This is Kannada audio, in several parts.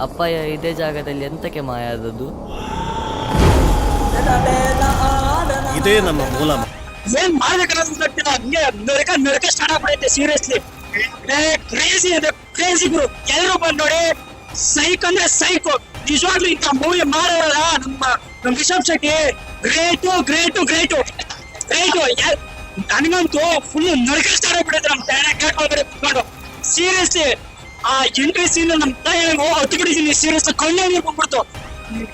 ಅಪ್ಪಯ್ಯ ಇದೇ ಜಾಗದಲ್ಲಿ ಎಂತಕ್ಕೆ ಮಾಯ ಆದದ್ದು ಇದೇ ನಮ್ಮ ಮೂಲ ಏನ್ ಮಾಡ್ಬೇಕನ್ನೋದು ಹಂಗೆ ನರಕ ನರಕ ಸ್ಟಾರ್ಟ್ ಆಗ್ಬಿಡೈತೆ ಸೀರಿಯಸ್ಲಿ ಕ್ರೇಜಿ ಅಂದ್ರೆ ಕ್ರೇಜಿ ಗುರು. ಎಲ್ಲರೂ ಬಂದ್ ನೋಡಿ ಸೈಕ್ ಅಂದ್ರೆ ಸೈಕು ನಿಜವಾಗ್ಲೂ ಇಂಥ ಮೂವಿ ಮಾಡೋರಲ್ಲ ನಮ್ಮ ನಮ್ಮ Rishab Shetty. Great great great great ನನಗಂತೂ ಫುಲ್ ನರಕ ಸ್ಟಾರ್ಟ್ ಆಗ್ಬಿಡೈತೆ ನಮ್ಮ ಕೇಳ್ಕೊಳ್ಬೇಡಿ. ಕುತ್ಕೊಂಡು ಸೀರಿಯಸ್ಲಿ ಆ ಎಂಟ್ರಿ ಸೀನ್ ನಮ್ ತಯಾರ ಹತ್ತು ಬಿಡಿದೀನಿ ಸೀರಿಯಸ್ ಕಣ್ಣೇ ನೀರು ಬಂದ್ಬಿಡ್ತು.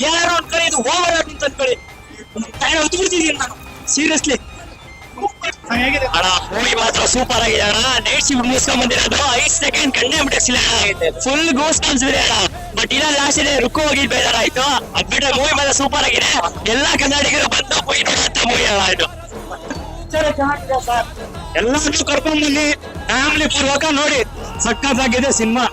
ಯಾರು ಅನ್ಕೊಳ್ಳಿ ಇದು ಓವರ್ ಅಂತ ಅನ್ಕೊಳ್ಳಿ ತಯಾರ ಹತ್ತು ಬಿಡ್ತಿದ್ದೀನಿ ನಾನು ಸೀರಿಯಸ್ಲಿ ಅಣ್ಣ ಮೂವಿ ಮಾತ್ರ ಸೂಪರ್ ಆಗಿದೆ ಅಣ್ಣ. ನೈಟ್ ಶಿಫ್ಟ್ ಮುಗಿಸ್ಕೊಂಡ್ ಬಂದಿರೋದು ಐದ್ ಸೆಕೆಂಡ್ ಕಣ್ಣೇ ಬಿಟ್ಟಿಸಿಲ್ಲ ಫುಲ್ ಗೋಸ್ ಕಾಣಿಸಿದ್ರೆ ಅಣ್ಣ. ಬಟ್ ಇಲ್ಲ ಲಾಸ್ಟ್ ಇದೆ ರುಕ್ಕು ಹೋಗಿದ್ ಬೇಜಾರಾಯ್ತು. ಅದ್ ಬಿಟ್ರೆ ಮೂವಿ ಮಾತ್ರ ಸೂಪರ್ ಆಗಿದೆ. ಎಲ್ಲಾ ಕನ್ನಡಿಗರು ಬಂದು ಮೂವಿ ಅಂತ ಮೂವಿ ಅಣ್ಣ ಇದು. ಎಲ್ಲಾದ್ರೂ ಕರ್ಕೊಂಡ್ ಬನ್ನಿ. ಫ್ಯಾಮಿಲಿ ಪೂರ್ವಕ ನೋಡಿ. ಸಕ್ಕತ್ತಾಗಿದೆ ಸಿನಿಮಾ.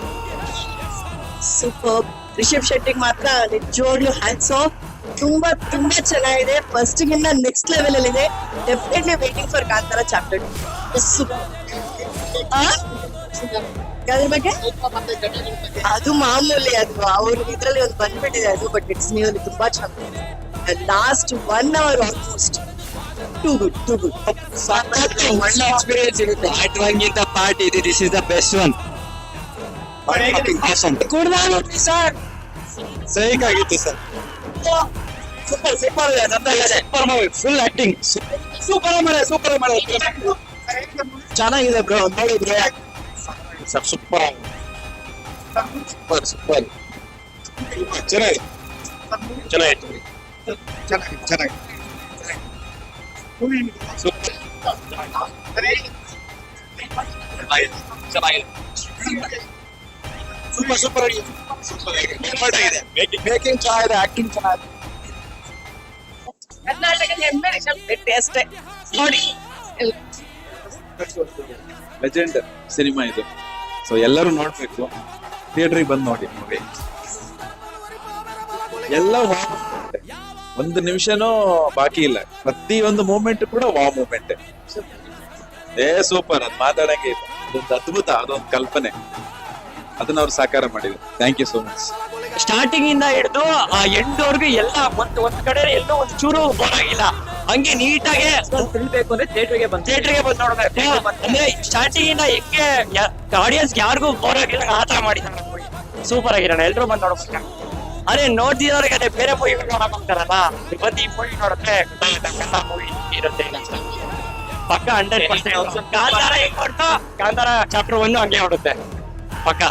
ಸೂಪರ್. ರಿಷಬ್ ಶೆಟ್ಟಿಗೆ ಮಾತ್ರ ನಿಜವಾಗ್ಲೂ ಹ್ಯಾಂಡ್ಸ್ ಆಫ್ ತುಂಬಾ ತುಂಬಾ ಚೆನ್ನಾಗಿದೆ. ಫಸ್ಟ್ ಗಿನ್ನ ನೆಕ್ಸ್ಟ್ ಲೆವೆಲ್ ಅಲ್ಲಿ ಇದೆ definitely waiting for Kantara chapter ಅದ್ರ ಬಗ್ಗೆ? ಅದು ಮಾಮೂಲಿ, ಅದು ಅವ್ರ ಇದ್ರಲ್ಲಿ ಒಂದು ಬಂದ್ಬಿಟ್ಟಿದೆ ಅದು ಬಟ್ ಇಟ್ಸ್ ನೀವು ತುಂಬಾ ಚೆನ್ನಾಗಿದೆ. Last one hour almost too good too good ಒಳ್ಳೆ ಎಕ್ಸ್ಪೀರಿಯನ್ಸ್ ಇರುತ್ತೆ ಪಾರ್ಟ್ ಒನ್ ಗಿಂತ ಪಾರ್ಟ್ ಇದೆ this is the best one sir psych ಆಗಿತ್ತು sir super super super movie full acting super ಮಾಡ ಸೂಪರ್ ಮಾಡ ಚೆನ್ನಾಗಿದೆ ಬ್ರೋ ನೋಡಿದ್ರೆ ಸರ್ ಸೂಪರ್ ಸೂಪರ್ ಸೂಪರ್ ಚೆನ್ನಾಗಿದೆ ಚೆನ್ನಾಗಿತ್ತು ಚೆನ್ನಾಗಿ ಚೆನ್ನಾಗಿ ಸೂಪರ್ ಚೆನ್ನಾಗಿದೆ ಸೂಪರ್ ಸೂಪರ್ ಸೂಪರ್ ಮೇಕಿಂಗ್ ಚೆನ್ನಾಗಿದೆ ಆಕ್ಟಿಂಗ್ ಚೆನ್ನಾಗಿದೆ ಕರ್ನಾಟಕದ ಹೆಮ್ಮೆ ಲೆಜೆಂಡ್ ಸಿನಿಮಾ ಇದು ಸೊ ಎಲ್ಲರೂ ನೋಡ್ಬೇಕು ಥಿಯೇಟ್ರಿಗೆ ಬಂದು ನೋಡಿ ಮೂವಿ ಎಲ್ಲ. ಒಂದು ನಿಮಿಷನೂ ಬಾಕಿ ಇಲ್ಲ. ಪ್ರತಿ ಒಂದು ಮೂಮೆಂಟ್ ಕೂಡ ವಾ ಮೂಮೆಂಟ್ ಏ ಸೂಪರ್ ಅದ್ ಮಾತಾಡಂಗೆ ಇಲ್ಲ. ಅದೊಂದು ಅದ್ಭುತ ಅದೊಂದು ಕಲ್ಪನೆ. ಅದನ್ನ ಅವ್ರು ಸಾಕಾರ ಮಾಡಿದ್ರು. Thank you so much starting ಇಂದ ಹಿಡಿದು ಆ ಎಂಡ್ ವರ್ಗು ಎಲ್ಲ ಒಂದ್ ಒಂದ್ ಕಡೆ ಎಲ್ಲೋ ಒಂದ್ ಚೂರು ಬೋರ್ ಆಗಿಲ್ಲ ಹಂಗೆ ನೀಟಾಗೆ ತಿಳ್ಬೇಕು ಅಂದ್ರೆ ಥಿಯೇಟರ್ಗೆ ಬಂದು ಥಿಯೇಟರ್ಗೆ ಬಂದ್ ನೋಡ್ಬೇಕು ಅಂದ್ರೆ ಸ್ಟಾರ್ಟಿಂಗ್ ಇಂದ ಹೆಂಗೆ ಆಡಿಯನ್ಸ್ ಯಾರಿಗೂ ಬೋರ್ ಆಗಿಲ್ಲ ಆ ತರ ಮಾಡಿದ್ದಾರೆ. ಸೂಪರ್ ಆಗಿರೋಣ. ಎಲ್ರು ಬಂದ್ ನೋಡ್ಬೇಕು. ಅದೇ ನೋಡ್ತಿರೋರಿಗೆ ಅದೇ ಬೇರೆ ಮೂವಿ ನೋಡಕ್ ಹೋಗ್ತಾರಲ್ಲ? ಬಂದು ಈ ಮೂವಿ ನೋಡಿದ್ರೆ ಕನ್ನಡ ಮೂವಿ ಇರುತ್ತೆ ಇಲ್ಲ ಅಂತ. ಪಕ್ಕ ಹಂಡ್ರೆಡ್ ಪರ್ಸೆಂಟ್ ಕಾಂತಾರ ಹೆಂಗ್ ನೋಡ್ತಾ ಕಾಂತಾರ ಚಾಪ್ಟರ್ ಒಂದು ಹಂಗೆ ನೋಡುತ್ತೆ ಪಕ್ಕ.